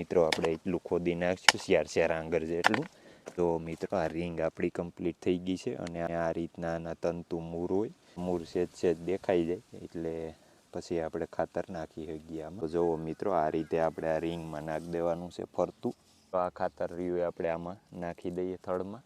મિત્રો, આપણે એટલું ખોદી નાખશું શ્યાર શ્યાર આંગર જેટલું. તો મિત્રો, આ રિંગ આપણી કમ્પ્લીટ થઈ ગઈ છે અને આ રીતના આના તંતુ મૂર હોય. મૂર સેજ સેજ દેખાઈ જાય, એટલે પછી આપણે ખાતર નાખી શકીએ આમાં. તો જુઓ મિત્રો, આ રીતે આપણે આ રિંગમાં નાખી દેવાનું છે ફરતું. તો આ ખાતર રહ્યું આપણે આમાં નાખી દઈએ થળમાં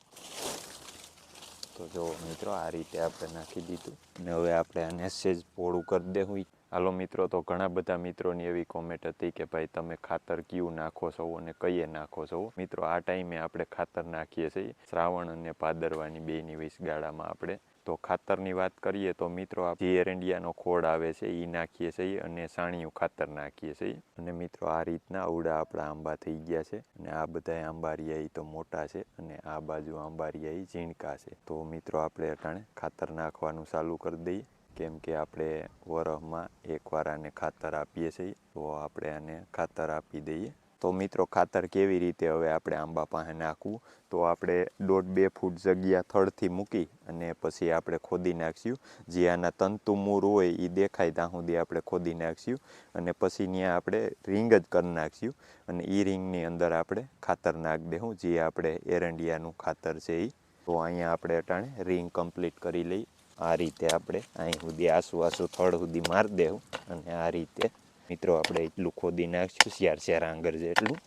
તો જો મિત્રો, આ રીતે આપણે નાખી દીધું. અને હવે આપણે આને સેજ પોળું કરી દેવું હાલો મિત્રો, તો ઘણા બધા મિત્રોની એવી કોમેન્ટ હતી કે ભાઈ, તમે ખાતર કયું નાખો છો અને કઈએ નાખો છો? મિત્રો, આ ટાઈમે આપણે ખાતર નાખીએ છીએ શ્રાવણ અને ભાદરવાની બેની વીસગાળામાં આપણે. તો ખાતરની વાત કરીએ તો મિત્રો જે એરંડિયાનો ખોડ આવે છે એ નાખીએ છીએ અને સાણિયું ખાતર નાખીએ છીએ. અને મિત્રો, આ રીતના અવડા આપણા આંબા થઈ ગયા છે અને આ બધા આંબારિયા તો મોટા છે અને આ બાજુ આંબારિયા ઈ ઝીણકા છે. તો મિત્રો, આપણે અટાણે ખાતર નાખવાનું ચાલુ કરી દઈએ. કેમ કે આપણે વરહમાં એકવાર આને ખાતર આપીએ છીએ, તો આપણે આને ખાતર આપી દઈએ. તો મિત્રો, ખાતર કેવી રીતે હવે આપણે આંબા પાસે નાખવું? તો આપણે દોઢ બે ફૂટ જગ્યા થળથી મૂકી અને પછી આપણે ખોદી નાખશું. જે આના તંતુ મૂળ હોય એ દેખાય ત્યાં સુધી આપણે ખોદી નાખશું અને પછી ત્યાં આપણે રિંગ જ કરી નાખશું અને એ રિંગની અંદર આપણે ખાતર નાખી દેવું જે આપણે એરંડિયાનું ખાતર છે એ તો અહીંયા આપણે અટાણે રિંગ કમ્પ્લીટ કરી લઈ આ રીતે આપણે અહીં સુધી આસુ આસુ થળ સુધી મારી દેવું અને આ રીતે મિત્રો આપણે એટલું ખોદી નાખશું શ્યાર શ્યાર આંગર જેટલું.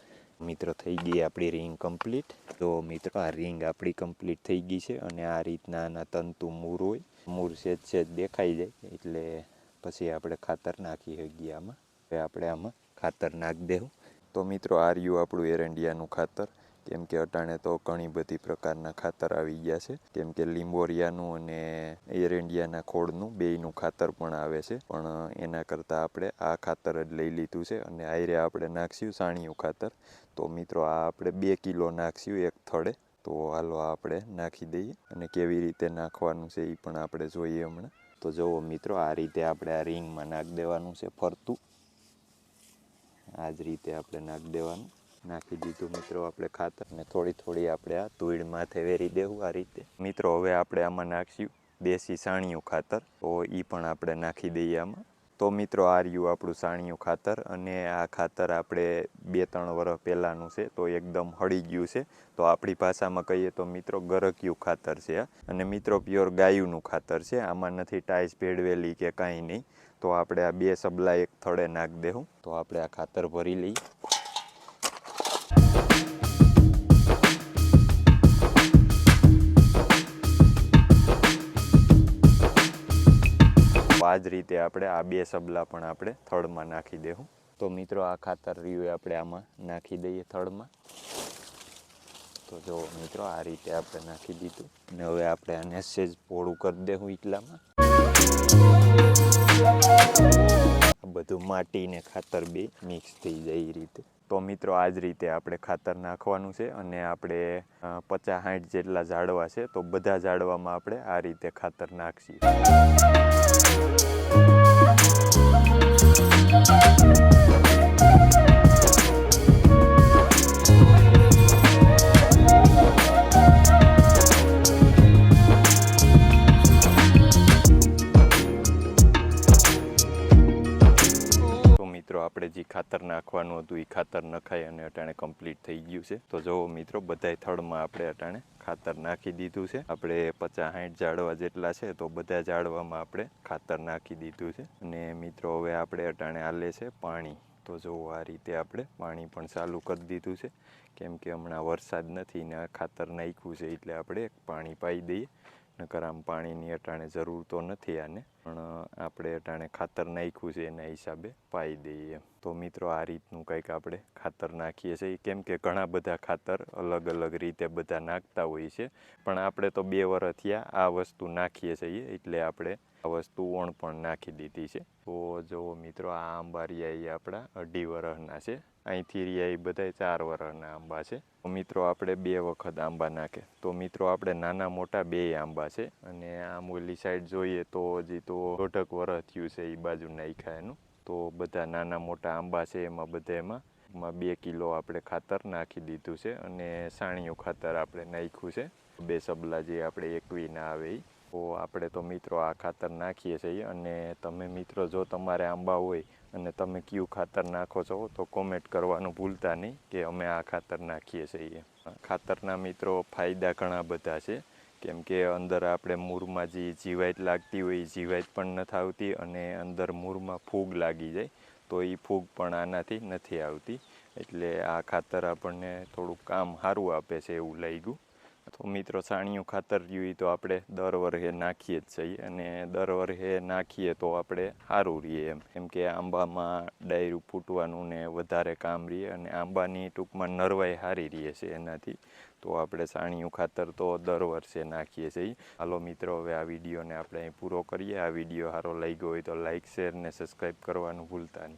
મિત્રો, થઈ ગઈ આપણી રિંગ કમ્પ્લીટ તો મિત્રો, આ રિંગ આપણી કમ્પ્લીટ થઈ ગઈ છે અને આ રીતના આના તંતુ મૂર હોય, મૂર સેજ સેજ દેખાઈ જાય. એટલે પછી આપણે ખાતર નાખી શકીએ આમાં. હવે આપણે આમાં ખાતર નાખી દેવું. તો મિત્રો, આ રહ્યું આપણું એરંડિયાનું ખાતર. કેમ કે અટાણે તો ઘણી બધી પ્રકારના ખાતર આવી ગયા છે. કેમ કે લીંબોરિયાનું અને એરંડિયાના ખોળનું બેયનું ખાતર પણ આવે છે. પણ એના કરતાં આપણે આ ખાતર જ લઈ લીધું છે અને આયરે આપણે નાખશું સાણિયું ખાતર. તો મિત્રો, આ આપણે બે કિલો નાખશું એક થડે. તો હાલો આપણે નાખી દઈએ અને કેવી રીતે નાખવાનું છે એ પણ આપણે જોઈએ હમણાં. તો જુઓ મિત્રો, આ રીતે આપણે આ રિંગમાં નાખી દેવાનું છે ફરતું. આ જ રીતે આપણે નાખી દેવાનું. નાખી દીધું મિત્રો આપણે ખાતર ને થોડી થોડી આપણે આ ધૂળ માથે વેરી દેવું આ રીતે. મિત્રો હવે આપણે આમાં નાખ્યું દેશી સાણિયું ખાતર. તો એ પણ આપણે નાખી દઈએ આમાં. તો મિત્રો આ રહ્યું આપણું સાણિયું ખાતર અને આ ખાતર આપણે બે ત્રણ વર્ષ પહેલાંનું છે તો એકદમ હળી ગયું છે. તો આપણી ભાષામાં કહીએ તો મિત્રો ગરકિયું ખાતર છે અને મિત્રો પ્યોર ગાયુંનું ખાતર છે. આમાં નથી ટાઈસ ભેળવેલી કે કાંઈ નહીં. તો આપણે આ બે સબલા એક થળે નાખી દેવું તો આપણે આ ખાતર ભરી લઈએ. આ જ રીતે આપણે આ બે સબલા પણ આપણે થળમાં નાખી દેવું તો મિત્રો, આ ખાતર રહ્યું આપણે આમાં નાખી દઈએ થળમાં તો જો મિત્રો, આ રીતે આપણે નાખી દીધું. અને હવે આપણે આને સેજ પોળું કરી દેવું એટલામાં બધું માટી ને ખાતર બે મિક્સ થઈ જાય એ રીતે. તો મિત્રો આ જ રીતે આપણે ખાતર નાખવાનું છે અને આપણે પચાસ સાઠ જેટલા ઝાડવા છે, તો બધા ઝાડવામાં આપણે આ રીતે ખાતર નાખીએ નાખવાનું હતું એ ખાતર નખાય અને અટાણે કમ્પ્લીટ થઈ ગયું છે. તો જો મિત્રો, બધાય થળમાં આપણે અટાણે ખાતર નાખી દીધું છે. આપણે પચાસ સાઠ ઝાડવા જેટલા છે, તો બધા ઝાડવામાં આપણે ખાતર નાખી દીધું છે. અને મિત્રો, હવે આપણે અટાણે હાલે છે પાણી. તો જો આ રીતે આપણે પાણી પણ ચાલુ કરી દીધું છે. કેમ કે હમણાં વરસાદ નથી ને ખાતર નાખ્યું છે, એટલે આપણે પાણી પાઈ દઈએ. નકર આમ પાણીની અટાણે જરૂર તો નથી આને, પણ આપણે અટાણે ખાતર નાખ્યું છે એના હિસાબે પાઈ દઈએ તો મિત્રો, આ રીતનું કંઈક આપણે ખાતર નાખીએ છીએ. કેમ કે ઘણા બધા ખાતર અલગ અલગ રીતે બધા નાખતા હોય છે. પણ આપણે તો બે વર્ષ થયા આ વસ્તુ નાખીએ છીએ, એટલે આપણે વસ્તુ ઓણ પણ નાખી દીધી છે. તો જો મિત્રો, આ આંબારિયા એ આપણા અઢી વરહના છે. અહીંથી રહ્યા એ બધા ચાર વરહના આંબા છે. તો મિત્રો, આપણે બે વખત આંબા નાખે. તો મિત્રો, આપણે નાના મોટા બે આંબા છે. અને આમ ઓલી સાઈડ જોઈએ તો હજી તો દોઢક વરહ થયું છે એ બાજુ નાખ્યા એનું તો બધા નાના મોટા આંબા છે એમાં બધા એમાં માં બે કિલો આપણે ખાતર નાખી દીધું છે અને સાણિયું ખાતર આપણે નાખ્યું છે. બે સબલા જે આપણે એકવીના આવે એ તો આપણે તો મિત્રો આ ખાતર નાખીએ છીએ અને તમે મિત્રો જો તમારે આંબા હોય અને તમે કયું ખાતર નાખો છો, તો કોમેન્ટ કરવાનું ભૂલતા નહીં કે અમે આ ખાતર નાખીએ છીએ. ખાતરના મિત્રો ફાયદા ઘણા બધા છે. કેમ કે અંદર આપણે મૂરમાં જે જીવાત લાગતી હોય એ જીવાત પણ નથી આવતી અને અંદર મૂરમાં ફૂગ લાગી જાય, તો એ ફૂગ પણ આનાથી નથી આવતી. એટલે આ ખાતર આપણને થોડુંક કામ સારું આપે છે એવું લાગ્યું. તો મિત્રો, સાણિયું ખાતર રહ્યું તો આપણે દર વર્ષે નાખીએ જ છીએ અને દર વર્ષે નાખીએ તો આપણે સારું રહીએ એમ. કેમ કે આંબામાં ડાયરું ફૂટવાનું ને વધારે કામ રહીએ અને આંબાની ટૂંકમાં નરવાઈ સારી રહીએ છે એનાથી. તો આપણે સાણિયું ખાતર તો દર વર્ષે નાખીએ છીએ. હાલો મિત્રો, હવે આ વિડીયોને આપણે અહીં પૂરો કરીએ. આ વીડિયો સારો લાગ્યો હોય તો લાઇક શેર ને સબસ્ક્રાઈબ કરવાનું ભૂલતા નહીં.